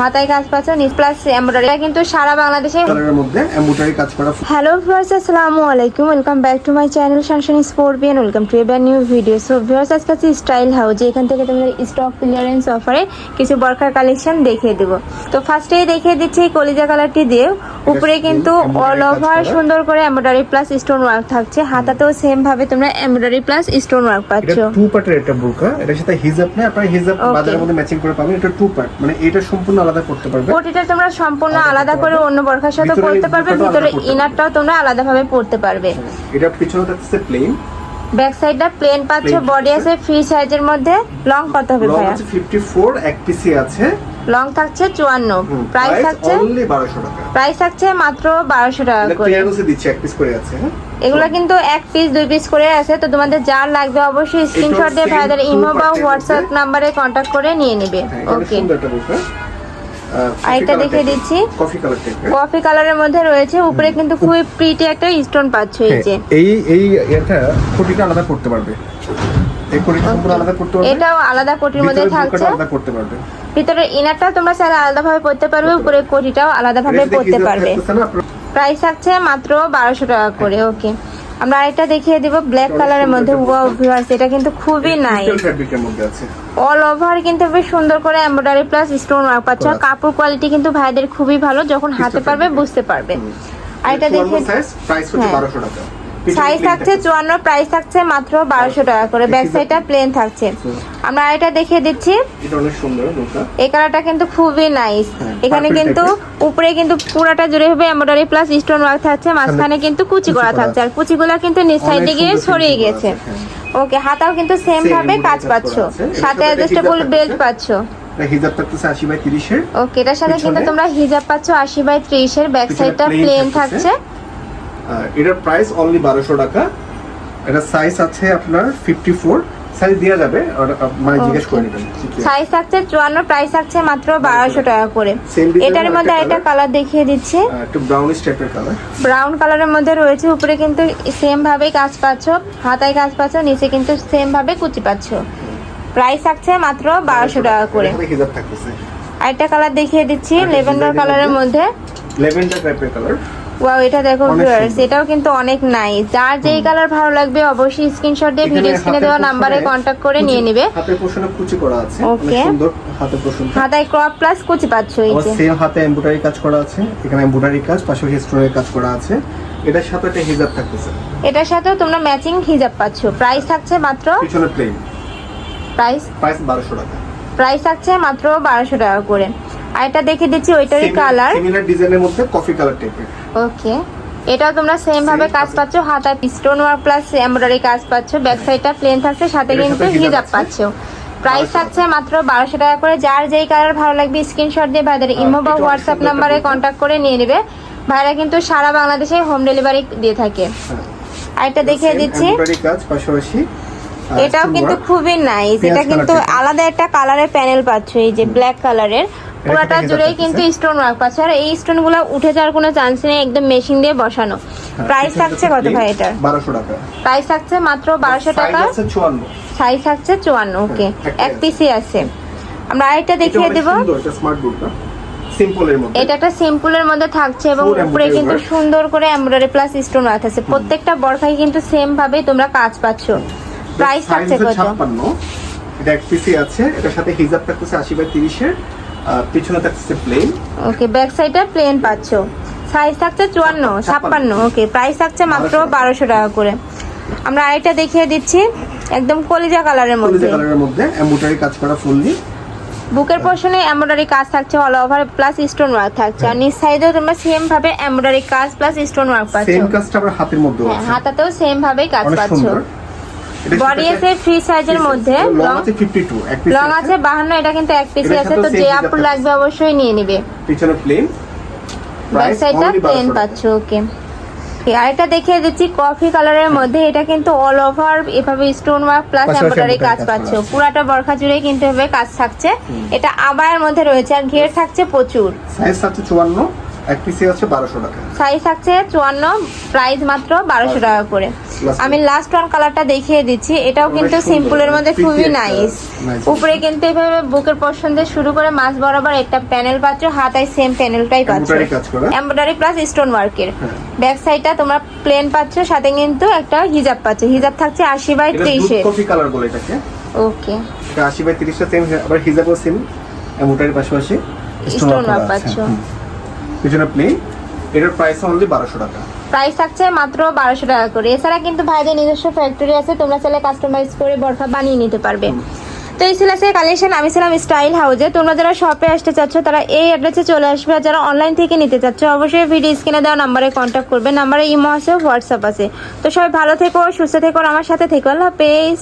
হাতায় কাজ পাচ্ছ নিচ প্লাস এমব্রয়ডারি এটা কিন্তু সারা বাংলাদেশে মধ্যে এমব্রয়ডারি কাজ করা হ্যালো ভিউয়ার্স আসসালামু আলাইকুম। Welcome back to my channel শানশান স্পোর্টবিয়ান ওয়েলকাম টু এবার নিউ ভিডিও সো ভিউয়ার্স আজকে আছে স্টাইল হাউস এখান থেকে তোমাদের স্টক ক্লিয়ারেন্স অফারে কিছু বরকার কালেকশন দেখিয়ে দেবো। তো ফার্স্টেই দেখিয়ে দিচ্ছি এই কলিজা কালারটি দিয়ে উপরে কিন্তু অল ওভার সুন্দর করে এমব্রয়ডারি প্লাস স্টোন ওয়ার্ক থাকছে। হাতাতেও সেম ভাবে তোমরা এমব্রয়ডারি প্লাস স্টোন ওয়ার্ক এটা পাচ্ছ। টু পার্টের একটা বোরকা এটার সাথে হিজাব নেই আপনারা হিজাব বাজারের মধ্যে ম্যাচিং করে পাবেন। এটা টু পার্ট মানে এটা সম্পূর্ণ আলাদা করতে পারবে? কোটিটা তোমরা সম্পূর্ণ আলাদা করে অন্য বরখার সাথে পরতে পারবে ভিতরে ইনারটাও তোমরা আলাদাভাবে পরতে পারবে। এটা পিছনে থাকছে প্লেন ব্যাক সাইডটা প্লেন পাচ্ছ বডি আছে ফ্রি সাইজের মধ্যে। লং কত হবে লং ভাইয়া? আছে 54 এক পিসি আছে। লং থাকছে চুয়ান্ন। প্রাইস থাকছে অনলি 1200 টাকা। প্রাইস থাকছে মাত্র বারোশো টাকা এটা করে। ক্লিয়ারেন্সে দিচ্ছে এক পিস করে আছে হ্যাঁ? এগুলো কিন্তু এক পিস দুই পিস করে আছে তো তোমাদের যা লাগবে অবশ্যই স্ক্রিনশট দিয়ে ভাইদের ইমো বা হোয়াটসঅ্যাপ নাম্বারে কন্ট্যাক্ট করে নিয়ে নেবে। হ্যাঁ ওকে বোরকা আরেকটা দেখিয়ে দিচ্ছি। কফি কালার কফি কালারের মধ্যে রয়েছে উপরে কিন্তু খুবই প্রিটি একটা স্টোন পাচ্ছ এই যে। হ্যাঁ, এই এই এটা কোটিটা আলাদা করতে পারবে। এই কোটিটা সম্পূর্ণ আলাদা করতে পারবে। এটাও আলাদা কোটির মধ্যে থাকছে। আলাদা করতে পারবে। ভিতরে ইনারটা তোমরা চাইলে আলাদাভাবে পরতে পারবে উপরে কোটিটাও আলাদাভাবে পরতে পারবে। প্রাইস থাকছে মাত্র বারোশো টাকা করে ওকে আমরা আরেকটা দেখিয়ে দিব ব্ল্যাক কালারের মধ্যে। ওয়াও ভিউয়ার্স এটা কিন্তু খুবই নাই অল ওভার কিন্তু বেশ সুন্দর করে এমব্রয়ডারি প্লাস স্টোন ওয়ার্ক পাচ্ছ। কাপড় কোয়ালিটি কিন্তু ভাইদের খুবই ভালো যখন হাতে পারবে। বুঝতে পারবে। আর এটা চুয়ান্ন দেখে size, price হচ্ছে। 1200 টাকা। সাইজ থাকছে চুয়ান্ন প্রাইস থাকছে মাত্র বারোশো টাকা করে। ব্যাক সাইডটা প্লেন থাকছে। আমরা এটা দেখিয়ে দিচ্ছি। এই কালারটা কিন্তু খুবই নাইস হ্যাঁ, এখানে কিন্তু উপরে কিন্তু পুরাটা জুড়ে হবে এমব্রয়ডারি প্লাস স্টোন ওয়ার্ক থাকছে। মাঝখানে কিন্তু কুচি করা থাকছে। আর কুচিগুলো কিন্তু নিচ সাইডে গিয়ে ছড়িয়ে গেছে। হ্যাঁ। ওকে হাতাও কিন্তু সেম ভাবে কাজ পাচ্ছ। সাথে অ্যাডজাস্টেবল বেল্ট থাকছে। পাচ্ছ। হিজাব থাকতেছে 80 বাই 30 এর। ওকে এটার সাথে কিন্তু তোমরা হিজাব পাচ্ছ আশি বাই ত্রিশের। ব্যাক সাইডটা প্লেন থাকছে। এটার প্রাইস অনলি 1200 টাকা। এটা সাইজ আছে আপনার 54 সাইজ দেওয়া যাবে মানে জিজ্ঞেস করে নেবেন। আছে। সাইজ প্রাইস মাত্র বারোশো টাকা। করে। এটার মধ্যে একটা কালার দেখিয়ে দিচ্ছি। একটু ব্রাউনিশ টাইপের কালার ব্রাউন কালারের মধ্যে রয়েছে উপরে কিন্তু সেম ভাবে কাজ পাচ্ছ। হাতায় কাজ পাচ্ছ নিচে কিন্তু সেম ভাবে কুচি পাচ্ছ। প্রাইস থাকছে মাত্র বারোশো টাকা করে। আরেকটা কালার দেখিয়ে দিচ্ছি লেভেন্ডার কালারের মধ্যে লেভেন্ডার টাইপের কালার ওয়াও এটা দেখো ভিউয়ার্স এটাও কিন্তু অনেক নাইস যার যেই কালার ভালো লাগবে অবশ্যই স্ক্রিনশট দিয়ে ভিডিও স্ক্রিনে দেওয়া নাম্বারে কন্ট্যাক্ট করে নিয়ে নিবে। পোষণে কুচি করা আছে. অনেক সুন্দর পোষণ। হাতায় ক্রপ প্লাস কুচি পাচ্ছ এই যে। সেম হাতে এমব্রয়ডারি কাজ করা আছে। এখানে এমব্রয়ডারি কাজ পাশাপাশি স্টোনের কাজ করা আছে। এটার সাথে একটা হিজাব থাকতেছে। এটার সাথেও তোমরা ম্যাচিং হিজাব পাচ্ছ। প্রাইস থাকছে মাত্র পিছনে প্লেন প্রাইস প্রাইস বারোশো টাকা। প্রাইস থাকছে মাত্র বারোশো টাকা করে। আর এটা দেখে দিচ্ছি ওইটারই কালার সিমিলার ডিজাইনের মধ্যে কফি কালার টাইপের ওকে এটাও তোমরা সেম ভাবে কাজ। পাচ্ছ হাতায় স্টোন ওয়ার্ক প্লাস এমব্রয়ডারি কাজ পাচ্ছ ব্যাক সাইডটা প্লেন থাকছে সাথে কিন্তু হিজাব। পাচ্ছ। প্রাইস 1200 থাকছে মাত্র বারোশো টাকা করে। যার যেই কালার ভালো লাগবে স্ক্রিনশট দিয়ে ভাইদের ইমো বা এটা হোয়াটসঅ্যাপ নাম্বারে কন্ট্যাক্ট করে নিয়ে নেবে। ভাইরা কিন্তু সারা বাংলাদেশে হোম ডেলিভারি দিয়ে থাকে। হ্যাঁ। আরেকটা দেখিয়ে দিচ্ছি। এমব্রয়ডারি কাজ পাশাপাশি এটাও কিন্তু খুবই নাইস এটা কিন্তু আলাদা একটা কালারের প্যানেল পাচ্ছ এই যে ব্ল্যাক কালারের পুরোটা জুড়েই কিন্তু স্টোন ওয়ার্ক আছে আর এই স্টোনগুলো উঠে যাওয়ার কোনো চান্স নেই একদম মেশিন দিয়ে বসানো। হ্যাঁ, প্রাইস থাকছে কত ভাই এটা? 1200 টাকা। প্রাইস থাকছে মাত্র বারোশো টাকা। 54 সাইজ থাকছে চুয়ান্ন ওকে হ্যাঁ, এক পিসি আছে। আমরা আরেকটা এটা দেখিয়ে দেব। এটা স্মার্ট একটা সিম্পলের মধ্যে থাকছে এবং উপরে কিন্তু সুন্দর করে এমব্রয়ডারি প্লাস স্টোন ওয়ার্ক আছে। প্রত্যেকটা বরখাই কিন্তু সেম ভাবে তোমরা কাজ পাচ্ছ। প্রাইস থাকছে কত? এটা এক পিসি আছে। এটার সাথে হিজাব থাকতেছে 80 বাই 30 এর আর পিছনে থাকতেছে প্লেন ওকে ব্যাক সাইডটা প্লেন পাচ্ছ। সাইজ থাকছে চুয়ান্ন ছাপ্পান্ন ওকে প্রাইস থাকছে মাত্র বারোশো টাকা। করে। আমরা আরেকটা দেখিয়ে দিচ্ছি একদম কলিজা কালারের মধ্যে। কলিজা কালারের মধ্যে এমব্রয়ডারি কাজ করা ফুললি বুকের পোর্শনে এমব্রয়ডারি কাজ থাকছে all over plus stone work থাকছে। আর নিচ সাইডেও তোমরা সেম ভাবে এমব্রয়ডারি কাজ প্লাস স্টোন ওয়ার্ক পাচ্ছ। সেম কাজটা আবার হাতের মধ্যে হ্যাঁ আছে। হাতাতেও সেম ভাবেই কাজ পাচ্ছ। বডি আছে ফ্রি সাইজের মধ্যে। লং আছে 52 এক পিস লং আছে। বাহান্ন এটা কিন্তু এক পিসি আছে তো যে আপুর লাগবে অবশ্যই নিয়ে নিবে। পিছনে প্লেন ব্যাক সাইডটা প্লেন পাচ্ছ ওকে আরেকটা দেখিয়ে দিচ্ছি কফি কালারের মধ্যে। এটা কিন্তু অল ওভার এভাবে স্টোন ওয়ার্ক প্লাস এমব্রয়ডারি কাজ পাচ্ছ। পুরাটা বরখা জুড়ে কিন্তু এভাবে কাজ থাকছে। এটা আবায়ের মধ্যে রয়েছে আর ঘের থাকছে প্রচুর। সাইজ আছে 54 এক পিসি হচ্ছে বারোশো টাকা। সাইজ থাকছে চুয়ান্ন প্রাইস মাত্র বারোশো। টাকা করে। আমি লাস্ট ওয়ান কালারটা দেখিয়ে দিচ্ছি। এটাও কিন্তু সিম্পলের মধ্যে খুবই নাইস উপরে কিন্তু এভাবে বুকের পছন্দ শুরু করে মাছ বরাবর একটা প্যানেল পাচ্ছ হাতায় সেম প্যানেলটাই পাচ্ছ। এমব্রয়ডারি প্লাস স্টোন ওয়ার্কের। ব্যাক সাইডটা তোমরা প্লেন পাচ্ছ সাথে কিন্তু একটা হিজাব পাচ্ছ। হিজাব থাকছে আশি বাই ত্রিশের কফি কালার বলে এটাকে। ওকে আশি বাই তিরিশটা সেম আবার হিজাবও সেম এমোটারির পাশাপাশি work করা পাচ্ছ। পিছনে প্লেন এটার প্রাইস অনলি বারোশো টাকা। প্রাইস থাকছে মাত্র বারোশো টাকা করে। এছাড়া কিন্তু ভাইদের নিজস্ব ফ্যাক্টরি আছে তোমরা চাইলে কাস্টমাইজ করে বরফা বানিয়ে নিতে পারবে। তো এই ছিল আজকে কালেকশন আমি ছিলাম স্টাইল হাউজে তোমরা যারা শপে আসতে চাচ্ছ তারা এই অ্যাড্রেসে চলে আসবে। আর যারা অনলাইন থেকে নিতে চাচ্ছ অবশ্যই ভিডিও স্ক্রিনে দেওয়া নাম্বারে কন্ট্যাক্ট করবে। নাম্বারে ইমো আছে হোয়াটসঅ্যাপ আছে। তো সবাই ভালো থেকো সুস্থ থেকো আমার সাথে থেকো। আল্লাহ হাফেজ।